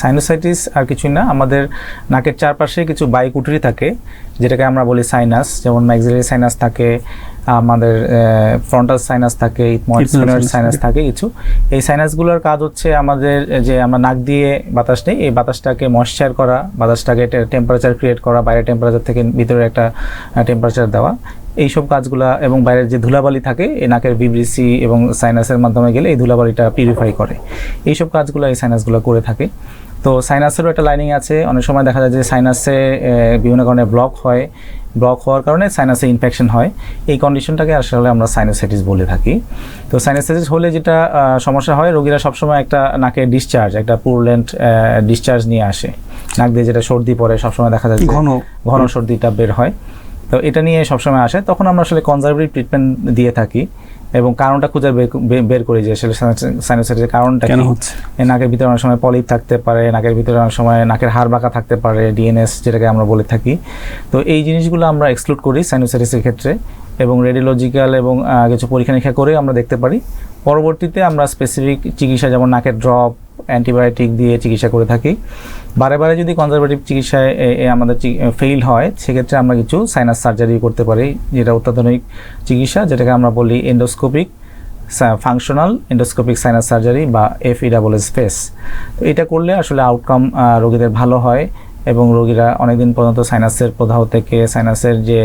Sinusitis আর কিছুই না, আমাদের নাকের চারপাশে কিছু বায়ুকুটুরি থাকে, যেটাকে আমরা বলি সাইনাস যেমন ম্যাক্সিলারি সাইনাস থাকে আমাদের ফ্রন্টাল সাইনাস থাকে সাইনাস থাকে কিছু। এই সাইনাসগুলোর কাজ হচ্ছে আমাদের যে আমরা নাক দিয়ে বাতাস নেই এই বাতাসটাকে ময়শ্চার করা বাতাসটাকে টেম্পারেচার ক্রিয়েট করা বাইরের টেম্পারেচার থেকে ভিতরে একটা টেম্পারেচার দেওয়া। এইসব কাজগুলা এবং বাইরের যে ধুলাবালি থাকে এই নাকের বিবৃসি এবং সাইনাসের মাধ্যমে গেলে এই ধুলাবালিটা পিউরিফাই করে। এইসব কাজগুলো এই সাইনাসগুলো করে থাকে। তো সাইনাসেরও একটা লাইনিং আছে। অনেক সময় দেখা যায় যে সাইনাসে বিভিন্ন কারণে ব্লক হয়। ব্লক হওয়ার কারণে সাইনাসে ইনফেকশন হয়। এই কন্ডিশনটাকে আসলে আমরা সাইনোসাইটিস বলে থাকি। তো সাইনোসাইটিস হলে যেটা সমস্যা হয় রোগীরা সবসময় একটা নাকে ডিসচার্জ একটা পুরলেন্ট ডিসচার্জ নিয়ে আসে। নাক দিয়ে যেটা সর্দি পড়ে সবসময় দেখা যায় ঘন। ঘন সর্দিটা বের হয়। তো এটা নিয়ে সবসময় আসে। তখন আমরা আসলে কনজারভেটিভ ট্রিটমেন্ট দিয়ে থাকি। এবং কারণটা খুঁজে বের- করি যে আসলে সাইনোসাইটিসের কারণটা কেন হচ্ছে? নাকের ভিতরে অনেক সময় পলিপ থাকতে পারে নাকের ভিতরে অনেক সময় নাকের হাড় বাঁকা থাকতে পারে ডিএনএস যেটাকে আমরা বলে থাকি। তো এই জিনিসগুলো আমরা এক্সক্লুড করি সাইনোসাইটিসের ক্ষেত্রে এবং রেডিওলজিক্যাল এবং কিছু পরীক্ষা নিরীক্ষা করে আমরা দেখতে পারি। পরবর্তীতে আমরা স্পেসিফিক চিকিৎসা যেমন নাকের ড্রপ অ্যান্টিবায়োটিক দিয়ে চিকিৎসা করে থাকি। বারে বারে যদি কনজারভেটিভ চিকিৎসায় আমাদের ফেইল হয়, সেক্ষেত্রে আমরা কিছু সাইনাস সার্জারি করতে পারি, যেটা অত্যাধুনিক চিকিৎসা, যেটাকে আমরা বলি endoscopic functional endoscopic sinus surgery বা F E double S FESS তো এটা করলে আসলে আউটকাম রোগীদের ভালো হয় এবং রোগীরা অনেকদিন পর্যন্ত সাইনাসের প্রদাহ থেকে সাইনাসের যে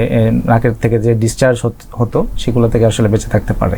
নাকের থেকে যে ডিসচার্জ হতো, সেগুলো থেকে আসলে বেঁচে থাকতে পারে।